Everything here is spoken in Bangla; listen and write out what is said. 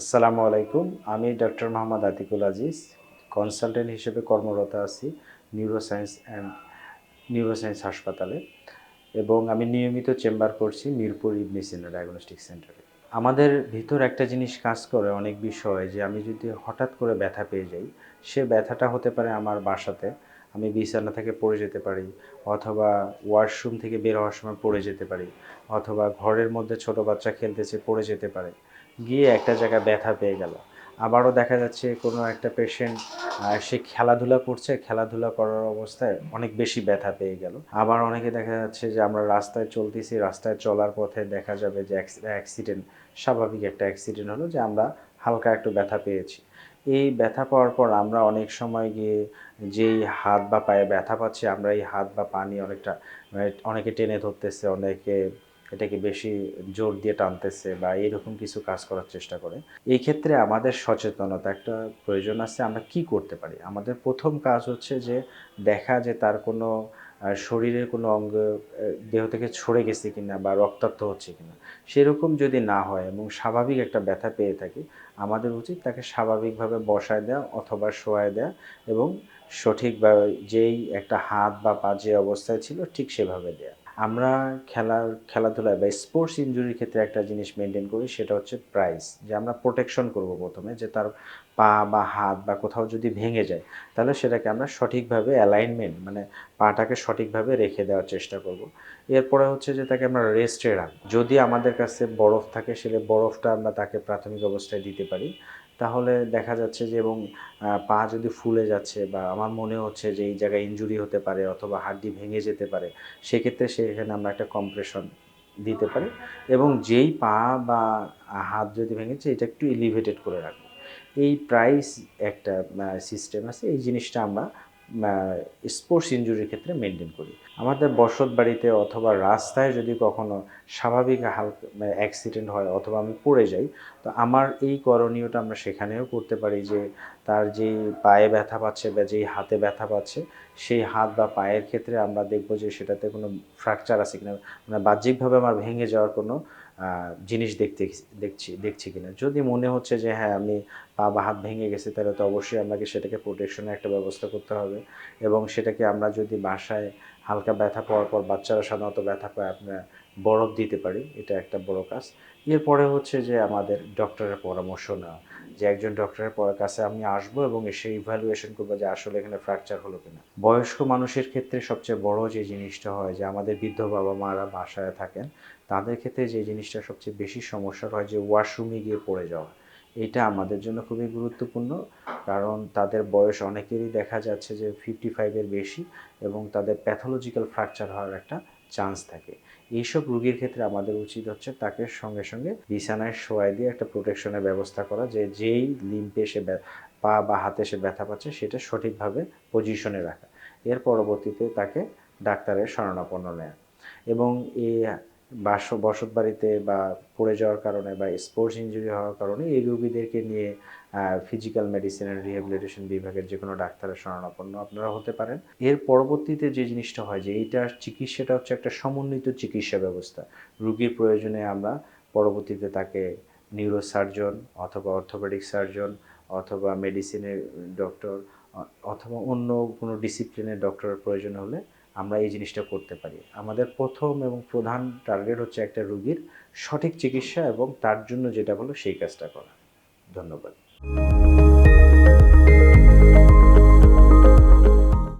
আসসালামু আলাইকুম। আমি ডক্টর মোহাম্মদ আতিকুল আজিজ, কনসালটেন্ট হিসেবে কর্মরত আছি নিউরোসায়েন্স অ্যান্ড নিউরোসায়েন্স হাসপাতালে এবং আমি নিয়মিত চেম্বার করছি মিরপুর ইবনে সিনা ডায়াগনস্টিক সেন্টারে আমাদের ভিতর একটা জিনিস কাজ করে অনেক বিষয় যে আমি যদি হঠাৎ করে ব্যথা পেয়ে যাই, সে ব্যথাটা হতে পারে আমার বাসাতে, আমি বিছানা থেকে পড়ে যেতে পারি অথবা ওয়াশরুম থেকে বের হওয়ার সময় পড়ে যেতে পারি অথবা ঘরের মধ্যে ছোট বাচ্চা খেলতেছে পড়ে যেতে পারে। গিয়ে একটা জায়গায় ব্যথা পেয়ে গেল। আবারও দেখা যাচ্ছে কোনো একটা পেশেন্ট সে খেলাধুলা করছে, খেলাধুলা করার অবস্থায় অনেক বেশি ব্যথা পেয়ে গেল। আবার অনেকে দেখা যাচ্ছে যে আমরা রাস্তায় চলতেছি, রাস্তায় চলার পথে দেখা যাবে যে অ্যাক্সিডেন্ট স্বাভাবিক একটা অ্যাক্সিডেন্ট হলো যে আমরা হালকা একটু ব্যথা পেয়েছি। এই ব্যথা পাওয়ার পর আমরা অনেক সময় গিয়ে যেই হাত বা পায়ে ব্যথা পাচ্ছি, আমরা এই হাত বা পা নিয়ে অনেকটা মানে অনেকে টেনে ধরতেছে, অনেকে এটাকে বেশি জোর দিয়ে টানতেছে বা এরকম কিছু কাজ করার চেষ্টা করে। এই ক্ষেত্রে আমাদের সচেতনতা একটা প্রয়োজন আছে, আমরা কি করতে পারি? আমাদের প্রথম কাজ হচ্ছে যে দেখা যে তার কোনো শরীরের কোনো অঙ্গ দেহ থেকে ছড়ে গেছে কিনা বা রক্তাক্ত হচ্ছে কিনা, সেরকম যদি না হয় এবং স্বাভাবিক একটা ব্যথা পেয়ে থাকি, আমাদের উচিত তাকে স্বাভাবিকভাবে বসায় দেওয়া অথবা শোয়ায় দেওয়া এবং সঠিকভাবে যেই একটা হাত বা পা যে অবস্থায় ছিল ঠিক সেভাবে দেয়া। আমরা খেলার খেলাধুলায় বা স্পোর্টস ইঞ্জুরির ক্ষেত্রে একটা জিনিস মেনটেন করি, সেটা হচ্ছে প্রাইস যে আমরা প্রোটেকশন করব প্রথমে, যে তার পা বা হাত বা কোথাও যদি ভেঙে যায়, তাহলে সেটাকে আমরা সঠিকভাবে অ্যালাইনমেন্ট মানে পাটাকে সঠিকভাবে রেখে দেওয়ার চেষ্টা করব। এরপরে হচ্ছে যে তাকে আমরা রেস্টে রাখব। যদি আমাদের কাছে বরফ থাকে সেটা বরফটা আমরা তাকে প্রাথমিক অবস্থায় দিতে পারি। তাহলে দেখা যাচ্ছে যে এবং পা যদি ফুলে যাচ্ছে বা আমার মনে হচ্ছে যে এই জায়গায় ইনজুরি হতে পারে অথবা হাড্ডি ভেঙে যেতে পারে, সেক্ষেত্রে সেখানে আমরা একটা কম্প্রেশন দিতে পারি এবং যেই পা বা হাত যদি ভেঙেছে এটা একটু এলিভেটেড করে রাখব। এই প্রাইস একটা সিস্টেম আছে, এই জিনিসটা আমরা স্পোর্টস ইঞ্জুরির ক্ষেত্রে মেনটেন করি। আমাদের বসত বাড়িতে অথবা রাস্তায় যদি কখনো স্বাভাবিক হালকা অ্যাক্সিডেন্ট হয় অথবা আমি পড়ে যাই, তো আমার এই করণীয়টা আমরা সেখানেও করতে পারি যে তার যেই পায়ে ব্যথা পাচ্ছে বা যেই হাতে ব্যথা পাচ্ছে, সেই হাত বা পায়ের ক্ষেত্রে আমরা দেখব যে সেটাতে কোনো ফ্র্যাকচার আছে কিনা। মানে বাহ্যিকভাবে আমার ভেঙে যাওয়ার কোনো জিনিস দেখতে, দেখছি দেখছি কিনা। যদি মনে হচ্ছে যে হ্যাঁ আমি পা বা হাত ভেঙে গেছে, তাহলে তো অবশ্যই আপনাকে সেটাকে প্রোটেকশনের একটা ব্যবস্থা করতে হবে। এবং সেটাকে আমরা যদি বাসায় হালকা ব্যথা পাওয়ার পর বাচ্চারা সাধারণত ব্যথা পায় আপনার বরফ দিতে পারি, এটা একটা বড় কাজ। এরপরে হচ্ছে যে, আমাদের ডক্টরের পরামর্শ নেওয়া। যে একজন ডক্টরের পর কাছে আমি আসব এবং এসে ইভ্যালুয়েশন করব যে আসলে এখানে ফ্র্যাকচার হলো কিনা। বয়স্ক মানুষের ক্ষেত্রে সবচেয়ে বড় যে জিনিসটা হয়, যে আমাদের বৃদ্ধ বাবা মারা বাসায় থাকেন, তাদের ক্ষেত্রে যে জিনিসটা সবচেয়ে বেশি সমস্যা হয় যে ওয়াশরুমে গিয়ে পড়ে যাওয়া। এটা আমাদের জন্য খুবই গুরুত্বপূর্ণ, কারণ তাদের বয়স অনেকেরই দেখা যাচ্ছে যে ফিফটি ফাইভের বেশি এবং তাদের প্যাথোলজিক্যাল ফ্র্যাকচার হওয়ার একটা চান্স থাকে। এইসব রুগীর ক্ষেত্রে আমাদের উচিত হচ্ছে তাকে সঙ্গে সঙ্গে বিছানায় শোয়াই দিয়ে একটা প্রোটেকশনের ব্যবস্থা করা, যে যেই লিম্পে সে পা বা হাতে সে ব্যথা পাচ্ছে সেটা সঠিকভাবে পজিশনে রাখা। এর পরবর্তীতে তাকে ডাক্তারের শরণাপন্ন নেয়া। এবং এই বাস বসত বাড়িতে বা পড়ে যাওয়ার কারণে বা স্পোর্টস ইঞ্জুরি হওয়ার কারণে এই রোগীদেরকে নিয়ে ফিজিক্যাল মেডিসিন অ্যান্ড রিহ্যাবিলিটেশন বিভাগের যে কোনো ডাক্তারের শরণাপন্ন আপনারা হতে পারেন। এর পরবর্তীতে যে জিনিসটা হয় যে এইটার চিকিৎসাটা হচ্ছে একটা সমন্বিত চিকিৎসা ব্যবস্থা। রুগীর প্রয়োজনে আমরা পরবর্তীতে তাকে নিউরোসার্জন অথবা অর্থোপেডিক সার্জন অথবা মেডিসিনের ডক্টর অথবা অন্য কোনো ডিসিপ্লিনের ডক্টরের প্রয়োজন হলে আমরা এই জিনিসটা করতে পারি। আমাদের প্রথম এবং প্রধান টার্গেট হচ্ছে একটা রুগীর সঠিক চিকিৎসা এবং তার জন্য যেটা হলো সেই কাজটা করা। ধন্যবাদ।